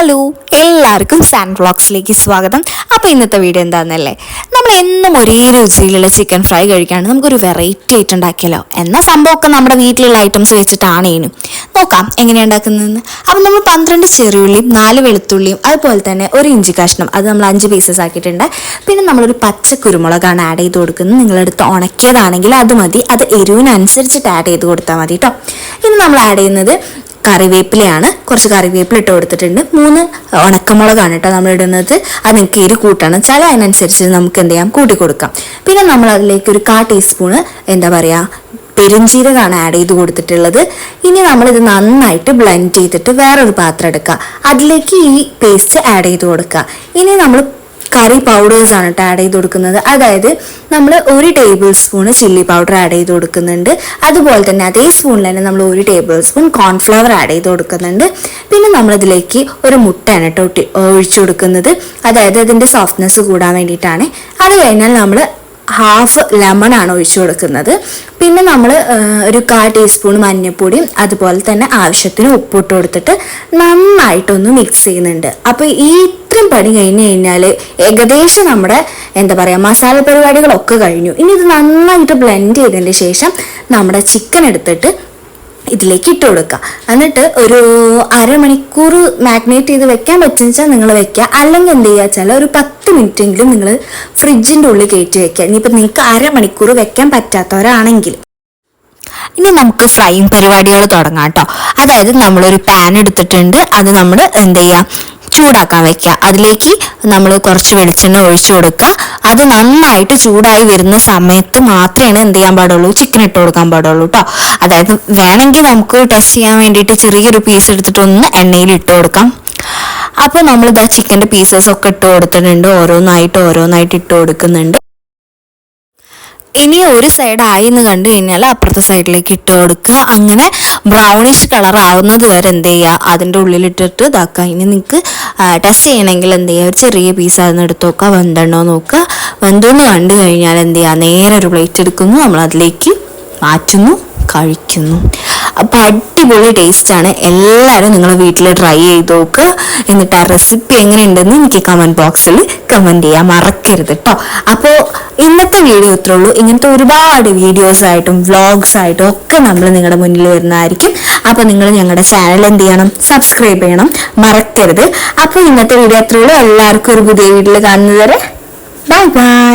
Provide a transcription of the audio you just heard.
Hello എല്ലാവർക്കും sand വ്ളോഗ്സിലേക്ക് സ്വാഗതം. അപ്പോൾ ഇന്നത്തെ വീഡിയോ എന്താണെന്നല്ലേ നമ്മൾ എന്നും ഒരേ രുചിയിലുള്ള ചിക്കൻ ഫ്രൈ കഴിക്കാണ്ട് നമുക്കൊരു വെറൈറ്റി ആയിട്ട് ഉണ്ടാക്കിയല്ലോ എന്ന സംഭവമൊക്കെ നമ്മുടെ വീട്ടിലുള്ള ഐറ്റംസ് വെച്ചിട്ടാണ് ഇനി. നോക്കാം എങ്ങനെയാണ് ഉണ്ടാക്കുന്നതെന്ന്. അപ്പം നമ്മൾ പന്ത്രണ്ട് ചെറിയുള്ളിയും നാല് വെളുത്തുള്ളിയും അതുപോലെ തന്നെ ഒരു ഇഞ്ചി കഷ്ണം അത് നമ്മൾ അഞ്ച് പീസസ് ആക്കിയിട്ടുണ്ട്. പിന്നെ നമ്മളൊരു പച്ച കുരുമുളകാണ് ആഡ് ചെയ്ത് കൊടുക്കുന്നത്. നിങ്ങളെടുത്ത് ഉണക്കിയതാണെങ്കിൽ അത് മതി. അത് എരിവിനനുസരിച്ചിട്ട് ആഡ് ചെയ്ത് കൊടുത്താൽ മതി കേട്ടോ ഇനി നമ്മൾ ആഡ് ചെയ്യുന്നത് കറിവേപ്പിലയാണ്. കുറച്ച് കറിവേപ്പില ഇട്ട് കൊടുത്തിട്ടുണ്ട്. മൂന്ന് ഉണക്കമുളകാണ് കേട്ടോ നമ്മൾ ഇടുന്നത് അത് നിങ്ങൾക്ക് എരി കൂട്ടണം. വെച്ചാൽ അതിനനുസരിച്ച് നമുക്ക് എന്ത് ചെയ്യാം? കൂട്ടി കൊടുക്കാം. പിന്നെ നമ്മൾ അതിലേക്ക് ഒരു കാ ടീസ്പൂണ് എന്താ പറയുക പെരുംജീരകമാണ് ആഡ് ചെയ്ത് കൊടുത്തിട്ടുള്ളത്. ഇനി നമ്മളിത് നന്നായിട്ട് ബ്ലെൻഡ് ചെയ്തിട്ട് വേറൊരു പാത്രം എടുക്കുക. അതിലേക്ക് ഈ പേസ്റ്റ് ആഡ് ചെയ്ത് കൊടുക്കുക. ഇനി നമ്മൾ കറി പൗഡേഴ്സ് ആണ് കേട്ടോ ആഡ് ചെയ്ത് കൊടുക്കുന്നത്. അതായത് നമ്മൾ ഒരു tablespoon chilli powder add ചെയ്ത് കൊടുക്കുന്നുണ്ട്. അതുപോലെ തന്നെ അതേ സ്പൂണിൽ തന്നെ നമ്മൾ ഒരു ടേബിൾ സ്പൂൺ കോൺഫ്ലവർ ആഡ് ചെയ്ത് കൊടുക്കുന്നുണ്ട്. പിന്നെ നമ്മളിതിലേക്ക് ഒരു മുട്ടയാണ് കേട്ടോ ഒഴിച്ചു കൊടുക്കുന്നത്. അതായത് അതിന്റെ സോഫ്റ്റ്നെസ് കൂടാൻ വേണ്ടിയിട്ടാണ്. അത് കഴിഞ്ഞാൽ നമ്മൾ ഹാഫ് ലെമൺ ആണ് ഒഴിച്ചു കൊടുക്കുന്നത്. പിന്നെ നമ്മൾ ഒരു കാ ടീസ്പൂൺ മഞ്ഞൾപ്പൊടിയും അതുപോലെ തന്നെ ആവശ്യത്തിന് ഉപ്പിട്ട് കൊടുത്തിട്ട് നന്നായിട്ടൊന്ന് മിക്സ് ചെയ്യുന്നുണ്ട്. അപ്പോൾ ഈ ഇത്രയും പണി കഴിഞ്ഞ് കഴിഞ്ഞാൽ ഏകദേശം നമ്മുടെ എന്താ പറയുക മസാല പരിപാടികളൊക്കെ കഴിഞ്ഞു. ഇനി ഇത് നന്നായിട്ട് ബ്ലെൻഡ് ചെയ്തതിന് ശേഷം നമ്മുടെ ചിക്കൻ എടുത്തിട്ട് ഇതിലേക്ക് ഇട്ട് കൊടുക്കുക എന്നിട്ട് ഒരു അരമണിക്കൂർ മാഗ്നേറ്റ് ചെയ്ത് വെക്കാൻ പറ്റുന്ന വെച്ചാൽ നിങ്ങൾ വെക്കുക അല്ലെങ്കിൽ എന്ത് ചെയ്യുക വെച്ചാൽ ഒരു പത്ത് മിനിറ്റ് എങ്കിലും നിങ്ങൾ ഫ്രിഡ്ജിന്റെ ഉള്ളിൽ കയറ്റി വെക്കുക ഇനിയിപ്പോൾ നിങ്ങൾക്ക് അരമണിക്കൂർ വെക്കാൻ പറ്റാത്തവരാണെങ്കിൽ. ഇനി നമുക്ക് ഫ്രൈയിങ് പരിപാടികൾ തുടങ്ങാം കേട്ടോ. അതായത് നമ്മളൊരു പാൻ എടുത്തിട്ടുണ്ട്. അത് നമ്മൾ എന്ത് ചെയ്യുക ചൂടാക്കാൻ വെക്കുക അതിലേക്ക് നമ്മൾ കുറച്ച് വെളിച്ചെണ്ണ ഒഴിച്ചു കൊടുക്കുക അത് നന്നായിട്ട് ചൂടായി വരുന്ന സമയത്ത് മാത്രമേ എന്ത് ചെയ്യാൻ പാടുള്ളൂ? ചിക്കൻ ഇട്ട് കൊടുക്കാൻ പാടുള്ളൂ കേട്ടോ അതായത് വേണമെങ്കിൽ നമുക്ക് ടെസ്റ്റ് ചെയ്യാൻ വേണ്ടിയിട്ട് ചെറിയൊരു പീസ് എടുത്തിട്ടൊന്ന് എണ്ണയിൽ ഇട്ട് കൊടുക്കാം. അപ്പോൾ നമ്മൾ ഇതാ ചിക്കന്റെ പീസസ് ഒക്കെ ഇട്ട് കൊടുത്തിട്ടുണ്ട്. ഓരോന്നായിട്ട് ഓരോന്നായിട്ട് ഇട്ട് കൊടുക്കുന്നുണ്ട്. ഇനി ഒരു സൈഡ് ആയി എന്ന് കണ്ടു കഴിഞ്ഞാൽ അപ്പുറത്തെ സൈഡിലേക്ക് ഇട്ട് കൊടുക്കുക. അങ്ങനെ ബ്രൗണിഷ് കളർ ആവുന്നത് വരെ എന്ത് ചെയ്യുക അതിന്റെ ഉള്ളിലിട്ടിട്ട് ഇതാക്കുക ഇനി നിങ്ങൾക്ക് ടെസ്റ്റ് ചെയ്യണമെങ്കിൽ എന്ത് ചെയ്യുക ഒരു ചെറിയ പീസ് അതിന് എടുത്ത് നോക്കുക വെന്തണ്ണോ നോക്കുക വെന്തോന്ന് കണ്ടു കഴിഞ്ഞാൽ എന്ത് ചെയ്യുക നേരെ ഒരു പ്ലേറ്റ് എടുക്കുന്നു. നമ്മൾ അതിലേക്ക് മാറ്റുന്നു കഴിക്കുന്നു. അപ്പോൾ അടിപൊളി ടേസ്റ്റാണ് എല്ലാവരും നിങ്ങൾ വീട്ടിൽ ട്രൈ ചെയ്ത് നോക്കുക എന്നിട്ട് ആ റെസിപ്പി എങ്ങനെയുണ്ടെന്ന് എനിക്ക് കമന്റ് ബോക്സിൽ കമന്റ് ചെയ്യാൻ മറക്കരുത് കേട്ടോ അപ്പോൾ ഇന്നത്തെ വീഡിയോ ഇത്രേ ഉള്ളൂ. ഇങ്ങനത്തെ ഒരുപാട് വീഡിയോസ് ആയിട്ടും വ്ളോഗ്സ് ആയിട്ടും ഒക്കെ നമ്മൾ നിങ്ങളുടെ മുന്നിൽ വരുന്നതായിരിക്കും. അപ്പോൾ നിങ്ങൾ ഞങ്ങളുടെ ചാനൽ എന്ത് ചെയ്യണം? സബ്സ്ക്രൈബ് ചെയ്യണം. മറക്കരുത്. അപ്പോൾ ഇന്നത്തെ വീഡിയോ അത്രേ ഉള്ളൂ. എല്ലാവർക്കും ഒരു പുതിയ വീട്ടിൽ കാണുന്നത് വരെ ബൈ ബൈ